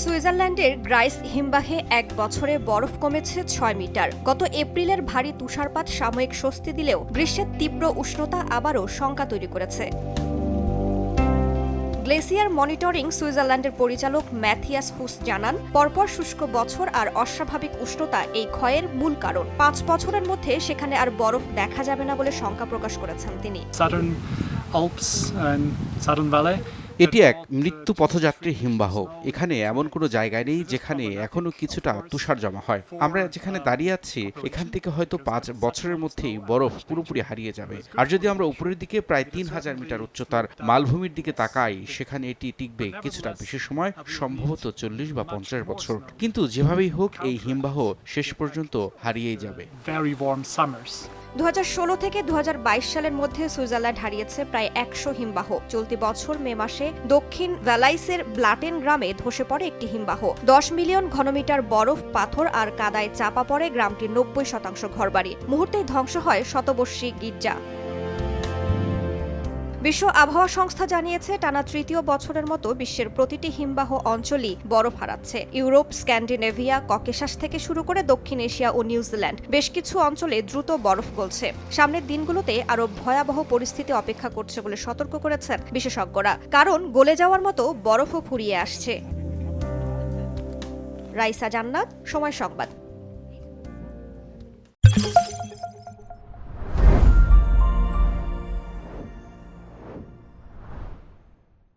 সুইজারল্যান্ডের গ্রাইস হিমবাহে এক বছরে বরফ কমেছে ছয় মিটার। গত এপ্রিলের ভারী তুষারপাত সাময়িক স্বস্তি দিলেও গ্রীষ্মের তীব্র উষ্ণতা আবারও শঙ্কা তৈরি করেছে। গ্লেসিয়ার মনিটরিং সুইজারল্যান্ডের পরিচালক ম্যাথিয়াস হুস জানান, পরপর শুষ্ক বছর আর অস্বাভাবিক উষ্ণতা এই ক্ষয়ের মূল কারণ। পাঁচ বছরের মধ্যে সেখানে আর বরফ দেখা যাবে না বলে শঙ্কা প্রকাশ করেছেন তিনি। এটি এক মৃত্যু পথযাত্রী হিমবাহ। এখানে এমন কোনো জায়গায় নেই যেখানে এখনও কিছুটা তুষার জমা হয়। আমরা যেখানে দাঁড়িয়ে আছি, এখান থেকে হয়তো পাঁচ বছরের মধ্যেই বরফ পুরোপুরি হারিয়ে যাবে। আর যদি আমরা উপরের দিকে প্রায় তিন হাজার মিটার উচ্চতার মালভূমির দিকে তাকাই, সেখানে এটি টিকবে কিছুটা বেশি সময়, সম্ভবত চল্লিশ বা পঞ্চাশ বছর। কিন্তু যেভাবেই হোক, এই হিমবাহ শেষ পর্যন্ত হারিয়েই যাবে. দু হাজার ষোলো থেকে দু হাজার বাইশ সালের মধ্যে সুইজারল্যান্ড হারিয়েছে প্রায় একশো হিমবাহ। চলতি বছর মে মাসে দক্ষিণ ভ্যালাইসের ব্লাটেন গ্রামে ধসে পড়ে একটি হিমবাহ। দশ মিলিয়ন ঘনমিটার বরফ, পাথর আর কাদায় চাপা পড়ে গ্রামটির নব্বই শতাংশ ঘরবাড়ি। মুহূর্তেই ধ্বংস হয় শতবর্ষী গির্জা। বিশ্ব আবহাওয়া সংস্থা জানিয়েছে, টানা তৃতীয় বছরের মতো বিশ্বের প্রতিটি হিমবাহ অঞ্চলই বরফ হারাচ্ছে। ইউরোপ, স্ক্যান্ডিনেভিয়া, ককেশাস থেকে শুরু করে দক্ষিণ এশিয়া ও নিউজিল্যান্ড বেশ কিছু অঞ্চলে দ্রুত বরফ গলছে। সামনের দিনগুলোতে আরও ভয়াবহ পরিস্থিতি অপেক্ষা করছে বলে সতর্ক করেছেন বিশেষজ্ঞরা। কারণ গলে যাওয়ার মতো বরফও ফুরিয়ে আসছে। রাইসা জান্নাত, সময় সংবাদ।